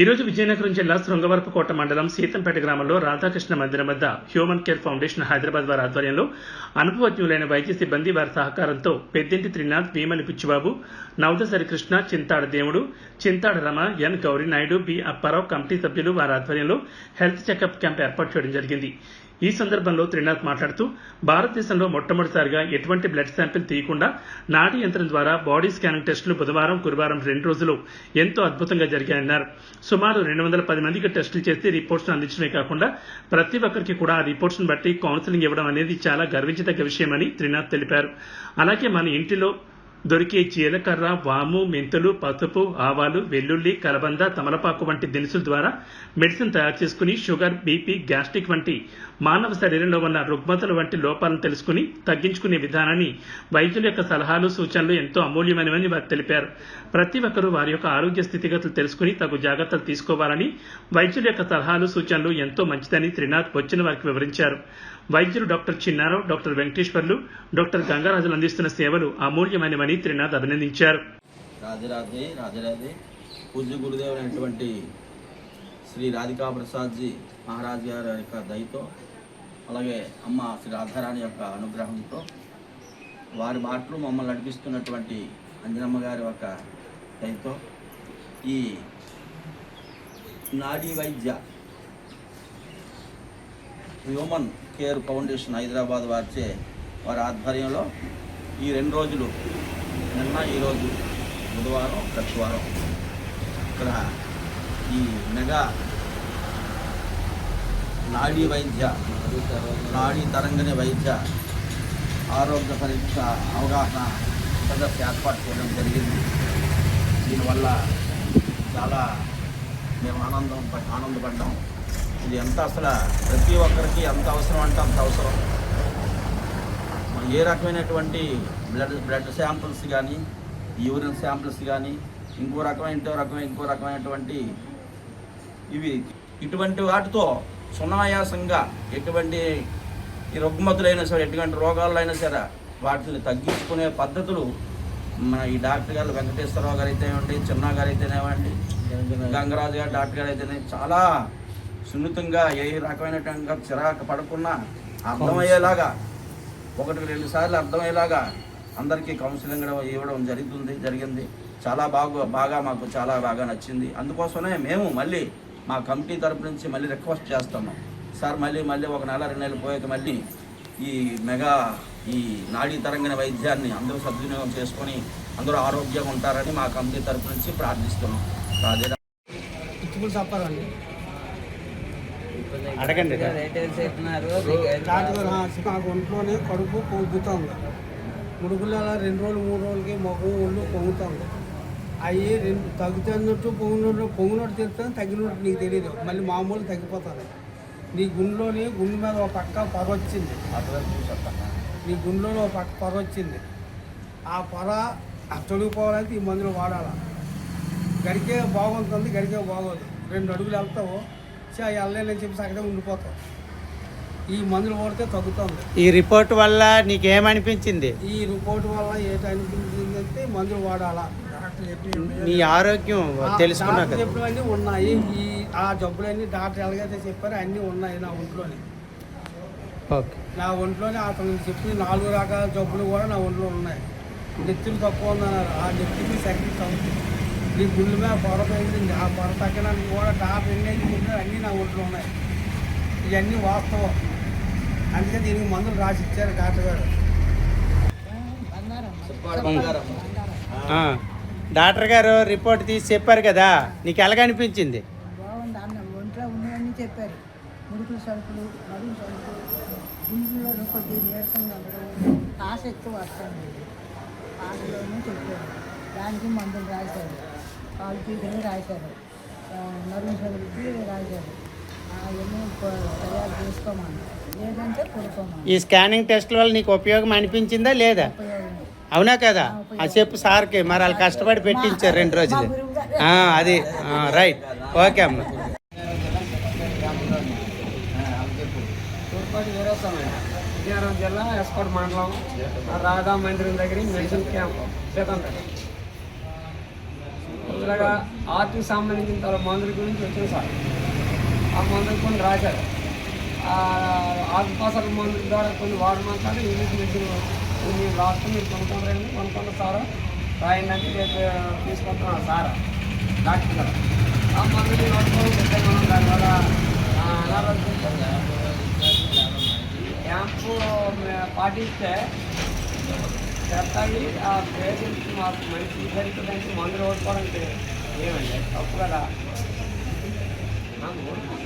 ఈరోజు విజయనగరం జిల్లా శృంగవరపుకోట మండలం సీతంపేట గ్రామంలో రాధాకృష్ణ మందిరం వద్ద హ్యూమన్ కేర్ ఫౌండేషన్ హైదరాబాద్ వారి ఆధ్వర్యంలో అనుభవజ్ఞులైన వైద్య సిబ్బంది వారి సహకారంతో పెద్దింటి త్రినాథ్ భీమని పిచ్చిబాబు నవదసరి కృష్ణ చింతాడ దేవుడు Chintada Rama N Gowri Naidu B Apparao committee సభ్యులు వారి ఆధ్వర్యంలో హెల్త్ చెకప్ క్యాంప్ ఏర్పాటు చేయడం జరిగింది. ఈ సందర్భంలో త్రినాథ్ మాట్లాడుతూ భారతదేశంలో మొట్టమొదటిసారిగా ఎటువంటి బ్లడ్ శాంపిల్ తీయకుండా నాటి యంత్రం ద్వారా బాడీ స్కానింగ్ టెస్టులు బుధవారం గురువారం రెండు రోజులు ఎంతో అద్భుతంగా జరిగాయన్నారు. సుమారు రెండు వందల పది మందికి టెస్టులు చేసి రిపోర్ట్స్ అందించడమే కాకుండా ప్రతి ఒక్కరికి కూడా ఆ రిపోర్ట్స్ను బట్టి కౌన్సిలింగ్ ఇవ్వడం అనేది చాలా గర్వించదగ్గ విషయమని త్రినాథ్ తెలిపారు. అలాగే మన ఇంటిలో దొరికే జీలకర్ర వాము మెంతులు పసుపు ఆవాలు వెల్లుల్లి కలబంద తమలపాకు వంటి దినుసుల ద్వారా మెడిసిన్ తయారు చేసుకుని షుగర్ బీపీ గ్యాస్ట్రిక్ వంటి మానవ శరీరంలో ఉన్న రుగ్మతలు వంటి లోపాలను తెలుసుకుని తగ్గించుకునే విధానాన్ని వైద్యుల యొక్క సలహాలు సూచనలు ఎంతో అమూల్యమైనవని వారు తెలిపారు. ప్రతి ఒక్కరూ వారి యొక్క ఆరోగ్య స్థితిగతులు తెలుసుకుని తగు జాగ్రత్తలు తీసుకోవాలని వైద్యుల యొక్క సలహాలు సూచనలు ఎంతో మంచిదని త్రినాథ్ వచ్చిన వారికి వివరించారు. వైద్యులు doctor Chinnarao doctor Venkateswarlu doctor Gangarajulu అందిస్తున్న సేవలు అమూల్యమైనవని త్రినాథ్ అభినందించారు. రాజరాజే రాజరాజే పూజ్య గురుదేవులైనటువంటి శ్రీ రాధికా ప్రసాద్జీ మహారాజ్ గారి యొక్క దయతో అలాగే అమ్మ శ్రీ రాధారాణి యొక్క అనుగ్రహంతో వారి మాటలు మమ్మల్ని నడిపిస్తున్నటువంటి అంజనమ్మ గారి యొక్క దయతో ఈ నాడీ వైద్య హ్యూమన్ కేర్ ఫౌండేషన్ హైదరాబాద్ వారిచే వారి ఆధ్వర్యంలో ఈ రెండు రోజులు నిన్న ఈరోజు బుధవారం ప్రతివారం ఇక్కడ ఈ మెగా నాడీ వైద్య నాడీ తరంగని వైద్య ఆరోగ్య పరీక్ష అవగాహన సదస్సు ఏర్పాటు చేయడం జరిగింది. దీనివల్ల చాలా మేము ఆనందం ఆనందపడ్డాం. ఇది ఎంత అసలు ప్రతి ఒక్కరికి ఎంత అవసరం అంటే అంత అవసరం. ఏ రకమైనటువంటి బ్లడ్ బ్లడ్ శాంపిల్స్ కానీ యూరిన్ శాంపిల్స్ కానీ ఇంకో రకమైన ఇంకో రకమైన ఇంకో రకమైనటువంటి ఇవి ఇటువంటి వాటితో సునాయాసంగా ఎటువంటి రుగ్మతులైనా సరే ఎటువంటి రోగాలైనా సరే వాటిని తగ్గించుకునే పద్ధతులు మన ఈ డాక్టర్ గారు వెంకటేశ్వరరావు గారు అయితేనేవ్వండి చిన్న గారు అయితేనేవ్వండి గంగరాజు గారు డాక్టర్ గారు అయితేనే చాలా సున్నితంగా ఏ రకమైనటువంటి చిరాకు పడకుండా అర్థమయ్యేలాగా ఒకటి రెండు సార్లు అర్థమయ్యేలాగా అందరికీ కౌన్సిలింగ్ ఇవ్వడం జరుగుతుంది జరిగింది. చాలా బాగా బాగా మాకు చాలా బాగా నచ్చింది. అందుకోసమే మేము మళ్ళీ మా కమిటీ తరపు నుంచి మళ్ళీ రిక్వెస్ట్ చేస్తున్నాం. సార్ మళ్ళీ మళ్ళీ ఒక నెల రెండు నెలలు పోయాక మళ్ళీ ఈ మెగా ఈ నాడీ తరంగిన వైద్యాన్ని అందరూ సద్వినియోగం చేసుకొని అందరూ ఆరోగ్యంగా ఉంటారని మా కమిటీ తరపు నుంచి ప్రార్థిస్తున్నాం. రాజే అడగండి. రైతులు చెప్పినారు? డాక్టర్ గారు, "ఆ, నాకు ఒంట్లోనే కడుపు పొంగుతుంది. ముడుగుల రెండు రోజులు మూడు రోజులకి మొగం ఒళ్ళు పొంగుతుంది. అవి రెండు తగ్గుతున్నట్టు పొంగినట్టు పొంగినట్టు తెలుస్తుంది తగ్గినట్టు నీకు తెలియదు మళ్ళీ మామూలు తగ్గిపోతుంది. నీ గుండెలోని గుండె మీద ఒక పక్క పొర వచ్చింది. నీ గుండెలో ఒక పక్క పొర వచ్చింది. ఆ పొర తొలగిపోవాలంటే ఈ మందులు వాడాలి? గడికే బాగుంటుంది గడికే బాగోదు. రెండు అడుగులు వెళ్తావు చా వెళ్ళలేని చెప్పి అక్కడే ఉండిపోతావు ఈ మందులు వాడితే తగ్గుతుంది. ఈ రిపోర్ట్ వల్ల నీకేమనిపించింది? ఈ రిపోర్ట్ వల్ల ఏంటనిపించిందంటే మందులు వాడాలా. డాక్టర్ చెప్పి నీ ఆరోగ్యం తెలుసుకున్నా చెప్పినవన్నీ ఉన్నాయి. ఈ ఆ జబ్బులన్నీ డాక్టర్ ఎలాగైతే చెప్పారో అన్నీ ఉన్నాయి నా ఒంట్లోనే. ఓకే. నా ఒంట్లోనే అతను చెప్పిన నాలుగు రకాల జబ్బులు కూడా నా ఒంట్లో ఉన్నాయి. నెత్తులు తక్కువ ఉందన్నారు. ఆ నెత్తికి సరిగ్గా తగ్గుతుంది. నీ గుండె మీద పొర పెరిగింది ఆ పొర తగ్గడానికి కూడా డాక్టర్ ఎన్ని చెప్పినారు అన్నీ నా ఒంట్లో ఉన్నాయి. ఇవన్నీ వాస్తవం. అందుకే దీనికి మందులు రాసి ఇచ్చారు డాక్టర్ గారు. ఆ, డాక్టర్ గారు రిపోర్ట్ తీసి చెప్పారు కదా నీకు ఎలాగనిపించింది బాగుంది. అన్న ఒంట్లో ఉన్నాయని చెప్పారు. ముడుకులు సరుకులు నడుము సరుకులు గుండెల్లో కొద్ది నీరసంగా ఉండడం కాస ఎక్కువ వస్తుంది కాసులోనే చెప్పారు. దానికి మందులు రాశారు. పీకని రాశారు. రాశారు. అవన్నీ తయారు లేదంటే ఈ స్కానింగ్ టెస్ట్ వల్ల నీకు ఉపయోగం అనిపించిందా లేదా? అవునా కదా? అది చెప్పు సార్కి. మరి వాళ్ళు కష్టపడి పెట్టించారు రెండు రోజులు. ఆ, అది. రైట్. ఓకే అమ్మ. విజయనగరం జిల్లా ఎస్కోట్ మండలం రాధా మందిరం దగ్గర మెడిసిన్ క్యాంప్. సీతంపేట ఇలాగా ఆర్ట్కి సంబంధించిన తర్వాత మందుల గురించి వచ్చిన సార్. ఆ మందులు కొన్ని రాశారు. ఆ మందుల ద్వారా కొన్ని వాడమంటారు ఇంగ్లీష్ మెడిసిన్ కొన్ని రాష్ట్రం మీరు కొనుక్కుంటారండి కొనుక్కున్న సార్ రాయండి అంటే రేపు తీసుకుంటున్నాను సార్. డాక్టర్ గారు. ఆ మందులు వాడుకోవడం సిద్ధంగా ఉన్నాం దానివల్ల అనారోగ్యం క్యాంపు పాటిస్తే చెప్తాయి ఆ పేషెంట్కి మాకు మంచి జరుగుతుందంటే మందులు ఓడుకోవడానికి ఏమండి? తప్పు కదా. నాకు ఓడుకో